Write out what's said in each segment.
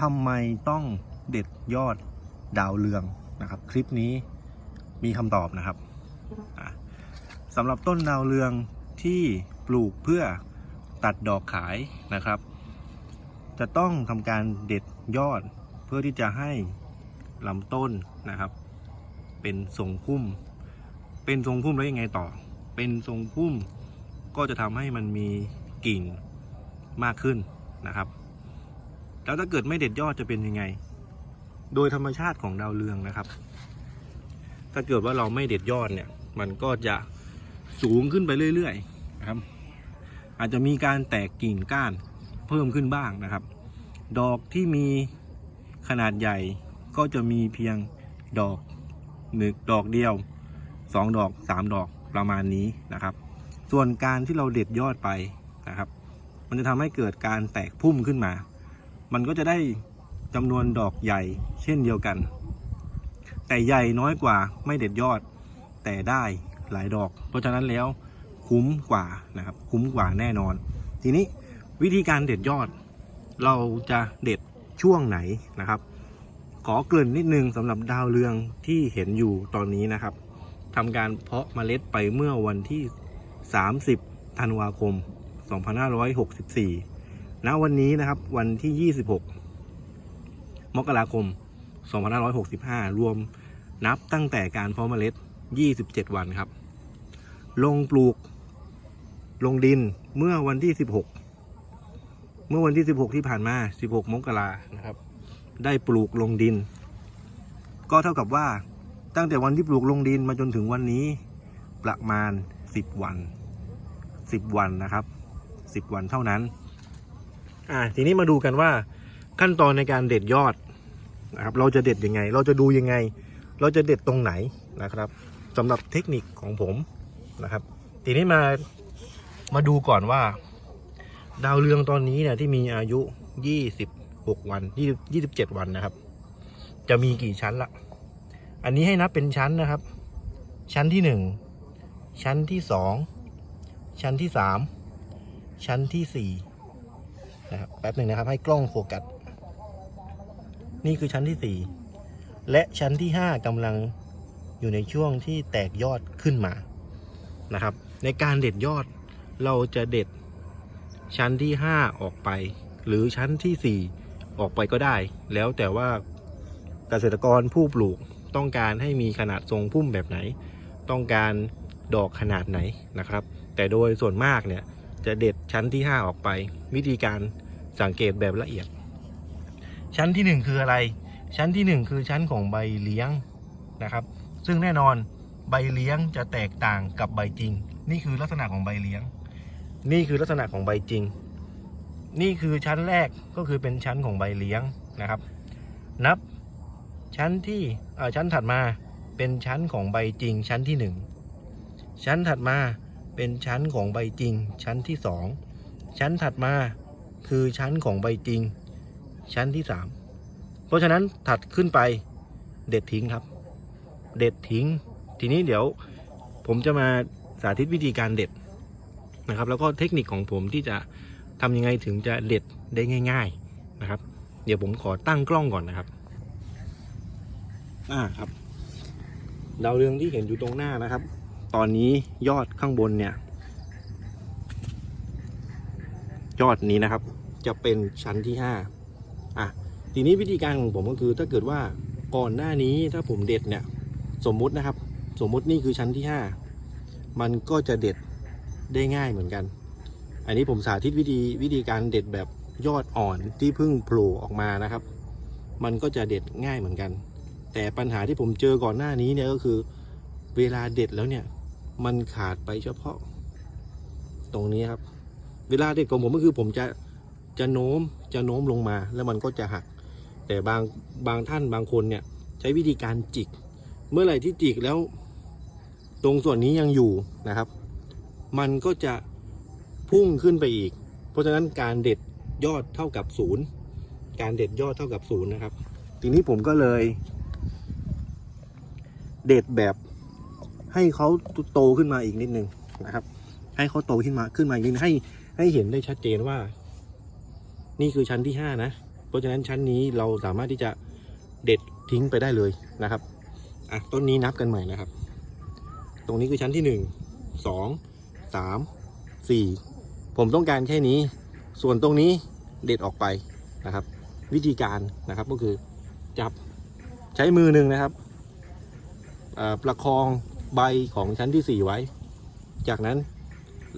ทำไมต้องเด็ดยอดดาวเรืองนะครับ คลิปนี้มีคำตอบนะครับสำหรับต้นดาวเรืองที่ปลูกเพื่อตัดดอกขายนะครับ จะต้องทำการเด็ดยอดเพื่อที่จะให้ลำต้นนะครับ เป็นทรงพุ่ม เป็นทรงพุ่มแล้วยังไงต่อ เป็นทรงพุ่มก็จะทำให้มันมีกิ่งมากขึ้นนะครับ แล้วถ้าเกิดไม่เด็ดยอดจะเป็นยังไง โดยธรรมชาติของดาวเรืองนะครับ ถ้าเกิดว่าเราไม่เด็ดยอดเนี่ย มันก็จะสูงขึ้นไปเรื่อยๆนะครับ อาจจะมีการแตกกิ่งก้านเพิ่มขึ้นบ้างนะครับ ดอกที่มีขนาดใหญ่ก็จะมีเพียงดอกหนึ่งดอกเดียวสองดอกสามดอกประมาณนี้นะครับ ส่วนการที่เราเด็ดยอดไปนะครับ มันจะทำให้เกิดการแตกพุ่มขึ้นมา มันก็จะได้จำนวนดอกใหญ่เช่นเดียวกัน แต่ใหญ่น้อยกว่าไม่เด็ดยอด แต่ได้หลายดอก เพราะฉะนั้นแล้วคุ้มกว่านะครับ คุ้มกว่าแน่นอน ทีนี้วิธีการเด็ดยอด เราจะเด็ดช่วงไหนนะครับ ขอเกริ่นนิดนึงสำหรับดาวเรืองที่เห็นอยู่ตอนนี้นะครับทำการเพาะเมล็ดไปเมื่อวันที่ 30 ธันวาคม 2564 ณวันนี้นะครับ วันที่ 26 มกราคม 2565 รวมนับตั้งแต่การเพาะเมล็ด 27 วันครับ ลงปลูก ลงดินเมื่อวันที่ 16 เมื่อวันที่ 16 ที่ผ่านมา 16 มกรานะครับ ได้ปลูกลงดิน ก็เท่ากับว่าตั้งแต่วันที่ปลูกลงดินมาจนถึงวันนี้ประมาณ 10 วัน 10 วันนะครับ 10 วันเท่านั้น อ่าทีนี้มาดูกันว่าขั้นตอนในการเด็ดยอดนะครับ เราจะเด็ดยังไง เราจะดูยังไง เราจะเด็ดตรงไหนนะครับสำหรับเทคนิคของผมนะครับ ทีนี้มามาดูก่อนว่า ดาวเรืองตอนนี้เนี่ยที่มีอายุ26วัน20 27วันนะครับ จะมีกี่ชั้นละอันนี้ให้นับเป็นชั้นนะครับ ชั้นที่หนึ่งชั้นที่สองชั้นที่สามชั้นที่สี่ นะครับแป๊บหนึ่งนะครับ ให้กล้องโฟกัสนี่คือชั้นที่สี่และชั้นที่ห้ากำลังอยู่ในช่วงที่แตกยอดขึ้นมานะครับ ในการเด็ดยอดเราจะเด็ดชั้นที่ห้าออกไป หรือชั้นที่สี่ออกไปก็ได้ แล้วแต่ว่าเกษตรกรผู้ปลูกต้องการให้มีขนาดทรงพุ่มแบบไหน ต้องการดอกขนาดไหนนะครับ แต่โดยส่วนมากเนี่ยจะเด็ดชั้นที่ 5 ออกไป วิธีการ สังเกตแบบละเอียด ชั้นที่ 1 คืออะไร ชั้นที่ 1 คือชั้นของใบเลี้ยงนะครับ ซึ่งแน่นอนใบเลี้ยงจะแตกต่างกับใบจริง นี่คือลักษณะของใบเลี้ยง นี่คือลักษณะของใบจริง นี่คือชั้นแรกก็คือเป็นชั้นของใบเลี้ยงนะครับ นับชั้นที่เอ่อชั้นถัดมาเป็นชั้นของใบจริง ชั้นที่หนึ่งชั้นถัดมาเป็นชั้นของใบจริง ชั้นที่สองชั้นถัดมา คือชั้นของใบจริง ชั้นที่สามเพราะฉะนั้นถัดขึ้นไปเด็ดทิ้งครับ เด็ดทิ้ง ทีนี้เดี๋ยวผมจะมาสาธิตวิธีการเด็ดนะครับ แล้วก็เทคนิคของผมที่จะทำยังไงถึงจะเด็ดได้ง่าย ๆนะครับ เดี๋ยวผมขอตั้งกล้องก่อนนะครับอ่าครับดาวเรืองที่เห็นอยู่ตรงหน้านะครับ ตอนนี้ยอดข้างบนเนี่ย ยอดนี้นะครับ จะเป็นชั้นที่ห้าอะ ทีนี้วิธีการของผมก็คือถ้าเกิดว่าก่อนหน้านี้ถ้าผมเด็ดเนี่ย สมมุตินะครับ สมมุตินี่คือชั้นที่ห้ามันก็จะเด็ดได้ง่ายเหมือนกัน อันนี้ผมสาธิตวิธีวิธีการเด็ดแบบยอดอ่อนที่เพิ่งโผล่ออกมานะครับ มันก็จะเด็ดง่ายเหมือนกัน แต่ปัญหาที่ผมเจอก่อนหน้านี้เนี่ยก็คือ เวลาเด็ดแล้วเนี่ย มันขาดไปเฉพาะ ตรงนี้ครับ เวลาเด็ดของผมก็คือผมจะ จะโน้มจะโน้มลงมาแล้วมันก็จะหัก แต่บางบางท่านบางคนเนี่ยใช้วิธีการจิก เมื่อไหร่ที่จิกแล้ว ตรงส่วนนี้ยังอยู่นะครับ มันก็จะพุ่งขึ้นไปอีก เพราะฉะนั้นการเด็ดยอดเท่ากับศูนย์การเด็ดยอดเท่ากับศูนย์นะครับ ทีนี้ผมก็เลย เด็ดแบบให้เขาโตขึ้นมาอีกนิดนึงนะครับ ให้เขาโตขึ้นมาขึ้นมาอีกนิดให้ให้เห็นได้ชัดเจนว่า นี่คือชั้นที่ห้านะ เพราะฉะนั้นชั้นนี้เราสามารถที่จะเด็ดทิ้งไปได้เลยนะครับอะต้นนี้นับกันใหม่นะครับ ตรงนี้คือชั้นที่หนึ่งสองสามสี่ผมต้องการแค่นี้ ส่วนตรงนี้เด็ดออกไปนะครับ วิธีการนะครับก็คือจับใช้มือหนึ่งนะครับประคองใบของชั้นที่สี่ไว้ จากนั้น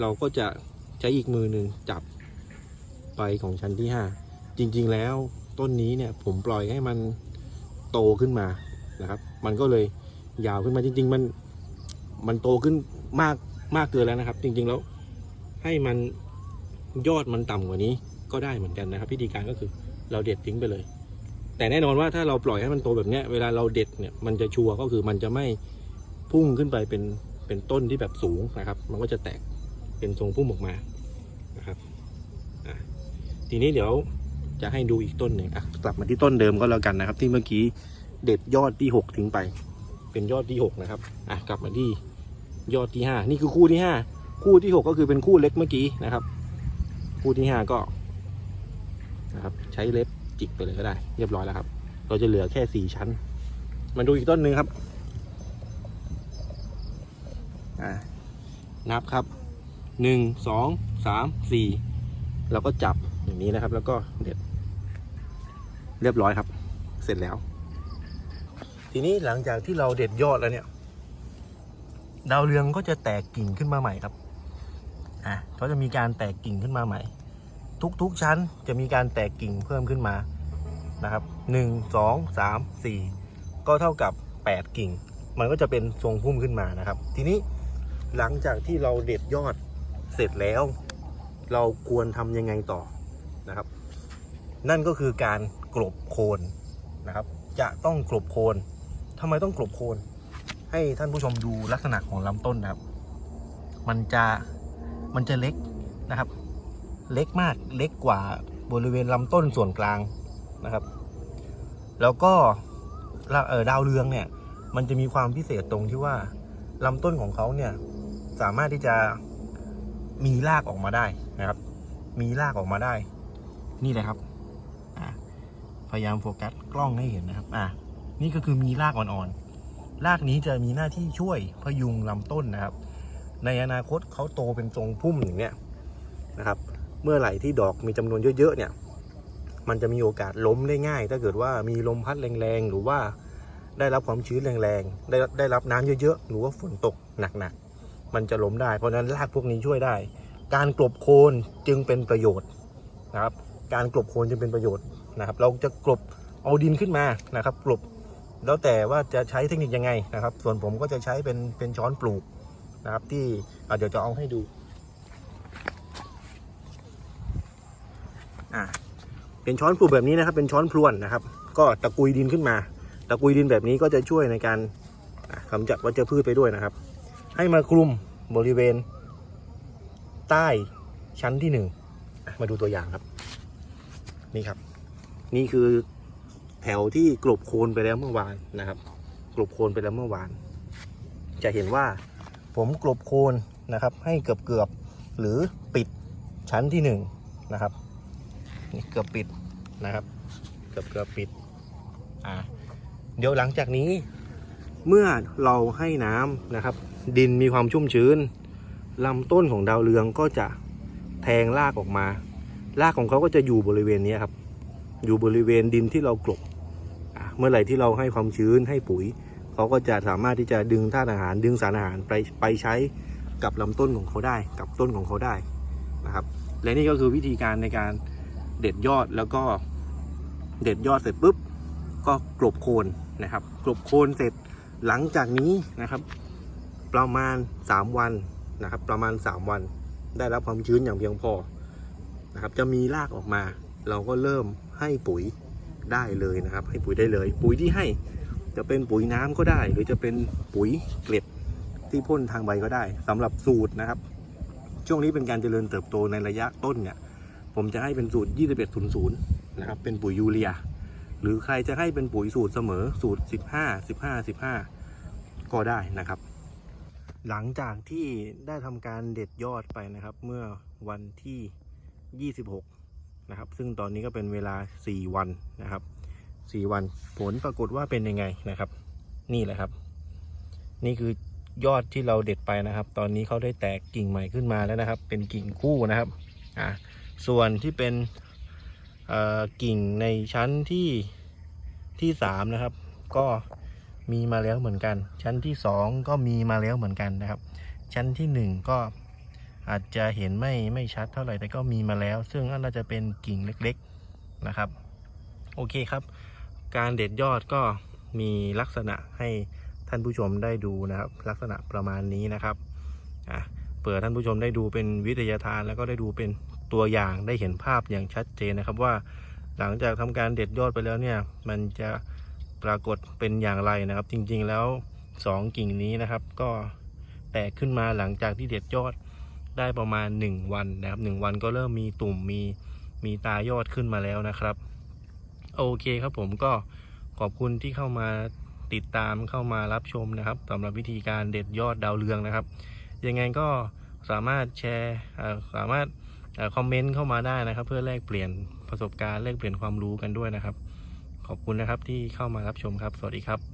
เราก็จะใช้อีกมือหนึ่งจับ ใบของชั้นที่ห้าจริงๆแล้วต้นนี้เนี่ยผมปล่อยให้มันโตขึ้นมานะครับ มันก็เลยยาวขึ้นมาจริง ๆ มันมันโตขึ้นมากมากเกินแล้วนะครับ จริงๆแล้วให้มันยอดมันต่ำกว่านี้ก็ได้เหมือนกันนะครับพิธีการก็คือเราเด็ดทิ้งไปเลย แต่แน่นอนว่าถ้าเราปล่อยให้มันโตแบบนี้เวลาเราเด็ดเนี่ยมันจะชัวร์ก็คือมันจะไม่พุ่งขึ้นไปเป็นเป็นต้นที่แบบสูงนะครับ มันก็จะแตกเป็นทรงพุ่มออกมานะครับ ทีนี้เดี๋ยวจะให้ดูอีกต้นหนึ่งอะกลับมาที่ต้นเดิมก็แล้วกันนะครับ ที่เมื่อกี้เด็ดยอดที่หกทิ้งไป เป็นยอดที่หกนะครับอะกลับมาที่ยอดที่ห้านี่คือคู่ที่ห้าคู่ที่หกก็คือเป็นคู่เล็กเมื่อกี้นะครับ คู่ที่ห้าก็นะครับใช้เล็บจิกไปเลยก็ได้ เรียบร้อยแล้วครับ เราจะเหลือแค่สี่ชั้น มาดูอีกต้นหนึ่งครับนับครับหนึ่งสองสามสี่เราก็จับ อย่างนี้นะครับ แล้วก็เด็ด เรียบร้อยครับ เสร็จแล้ว ทีนี้หลังจากที่เราเด็ดยอดแล้วเนี่ย ดาวเรืองก็จะแตกกิ่งขึ้นมาใหม่ครับอะเขาจะมีการแตกกิ่งขึ้นมาใหม่ ทุกๆชั้นจะมีการแตกกิ่งเพิ่มขึ้นมานะครับหนึ่งสองสามสี่ก็เท่ากับแปดกิ่ง มันก็จะเป็นทรงพุ่มขึ้นมานะครับ ทีนี้หลังจากที่เราเด็ดยอดเสร็จแล้ว เราควรทำยังไงต่อ นะครับ นั่นก็คือการกลบโคนนะครับ จะต้องกลบโคนทำไมต้องกลบโคน ให้ท่านผู้ชมดูลักษณะของลำต้นนะครับ มันจะมันจะเล็กนะครับ เล็กมากเล็กกว่าบริเวณลำต้นส่วนกลางนะครับ แล้วก็ดาวเรืองเนี่ย มันจะมีความพิเศษตรงที่ว่าลำต้นของเขาเนี่ยสามารถที่จะมีรากออกมาได้นะครับ มีรากออกมาได้ นี่เลยครับพยายามโฟกัสกล้องให้เห็นนะครับ อะ นี่ก็คือมีรากอ่อนๆ รากนี้จะมีหน้าที่ช่วยพยุงลำต้นนะครับ ในอนาคตเขาโตเป็นทรงพุ่มอย่างเนี้ยนะครับ เมื่อไหร่ที่ดอกมีจำนวนเยอะๆ เนี่ย มันจะมีโอกาสล้มได้ง่าย ถ้าเกิดว่ามีลมพัดแรงๆ หรือว่าได้รับความชื้นแรงๆ ได้ได้รับน้ำเยอะๆ หรือว่าฝนตกหนักๆ มันจะล้มได้ เพราะฉะนั้นรากพวกนี้ช่วยได้ การกลบโคนจึงเป็นประโยชน์นะครับ การกลบโคลนจึงเป็นประโยชน์นะครับ เราจะกลบเอาดินขึ้นมานะครับ กลบแล้วแต่ว่าจะใช้เทคนิคยังไงนะครับ ส่วนผมก็จะใช้เป็นเป็นช้อนปลูกนะครับ ที่เดี๋ยวจะเอาให้ดูอ่าเป็นช้อนปลูกแบบนี้นะครับ เป็นช้อนพลวนนะครับ ก็ตะกุยดินขึ้นมา ตะกุยดินแบบนี้ก็จะช่วยในการกำจัดวัชพืชไปด้วยนะครับ ให้มาคลุมบริเวณใต้ชั้นที่หนึ่งมาดูตัวอย่างครับ นี่ครับ นี่คือแถวที่กลบโคลนไปแล้วเมื่อวานนะครับ กลบโคลนไปแล้วเมื่อวาน จะเห็นว่าผมกลบโคลนนะครับ ให้เกือบเกือบๆหรือปิดชั้นที่หนึ่งนะครับนี่เกือบปิดนะครับ เกือบเกือบปิดอ่าเดี๋ยวหลังจากนี้ เมื่อเราให้น้ำนะครับ ดินมีความชุ่มชื้นลำต้นของดาวเรืองก็จะแทงรากออกมา รากของเขาก็จะอยู่บริเวณนี้ครับ อยู่บริเวณดินที่เรากลบเมื่อไหร่ที่เราให้ความชื้นให้ปุ๋ยเขาก็จะสามารถที่จะดึงธาตุอาหาร ดึงสารอาหารไปไปใช้กับลำต้นของเขาได้ กับต้นของเขาได้นะครับ และนี่ก็คือวิธีการในการเด็ดยอดแล้วก็เด็ดยอดเสร็จปุ๊บก็กลบโคนนะครับกลบโคนเสร็จหลังจากนี้นะครับ ประมาณ 3 วันนะครับ ประมาณ 3 วัน ได้รับความชื้นอย่างเพียงพอ นะครับ จะมีรากออกมา เราก็เริ่มให้ปุ๋ยได้เลยนะครับ ให้ปุ๋ยได้เลย ปุ๋ยที่ให้จะเป็นปุ๋ยน้ำก็ได้ หรือจะเป็นปุ๋ยเกล็ดที่พ่นทางใบก็ได้สำหรับสูตรนะครับ ช่วงนี้เป็นการเจริญเติบโตในระยะต้นเนี่ย ผมจะให้เป็นสูตร 2100 นะครับ เป็นปุ๋ยยูเรีย หรือใครจะให้เป็นปุ๋ยสูตรเสมอสูตร 15 15 15 ก็ได้นะครับ หลังจากที่ได้ทำการเด็ดยอดไปนะครับ เมื่อวันที่ 26 นะครับ ซึ่งตอนนี้ก็เป็นเวลา 4 วันนะครับ 4 วันผลปรากฏว่าเป็นยังไงนะครับ นี่แหละครับ นี่คือยอดที่เราเด็ดไปนะครับ ตอนนี้เขาได้แตกกิ่งใหม่ขึ้นมาแล้วนะครับ เป็นกิ่งคู่นะครับอ่าส่วนที่เป็นเอ่อกิ่งในชั้นที่ที่สามนะครับ ก็มีมาแล้วเหมือนกัน ชั้นที่สองก็มีมาแล้วเหมือนกันนะครับ ชั้นที่หนึ่งก็ อาจจะเห็นไม่ไม่ชัดเท่าไหร่แต่ก็มีมาแล้ว ซึ่งน่าจะเป็นกิ่งเล็กๆนะครับ โอเคครับ การเด็ดยอดก็มีลักษณะให้ท่านผู้ชมได้ดูนะครับ ลักษณะประมาณนี้นะครับอะเปิดท่านผู้ชมได้ดูเป็นวิทยาทานแล้วก็ได้ดูเป็นตัวอย่างได้เห็นภาพอย่างชัดเจนนะครับว่า หลังจากทำการเด็ดยอดไปแล้วเนี่ย มันจะปรากฏเป็นอย่างไรนะครับ จริงๆแล้วสองกิ่งนี้นะครับ ก็แตกขึ้นมาหลังจากที่เด็ดยอด ได้ประมาณ 1 วันนะครับ 1 วันก็เริ่มมีตุ่มมีมีตายอดขึ้นมาแล้วนะครับ โอเคครับผมก็ขอบคุณที่เข้ามาติดตามเข้ามารับชมนะครับสำหรับวิธีการเด็ดยอดดาวเรืองนะครับ ยังไงก็สามารถแชร์สามารถคอมเมนต์เข้ามาได้นะครับ เพื่อแลกเปลี่ยนประสบการณ์แลกเปลี่ยนความรู้กันด้วยนะครับ ขอบคุณนะครับที่เข้ามารับชมครับ สวัสดีครับ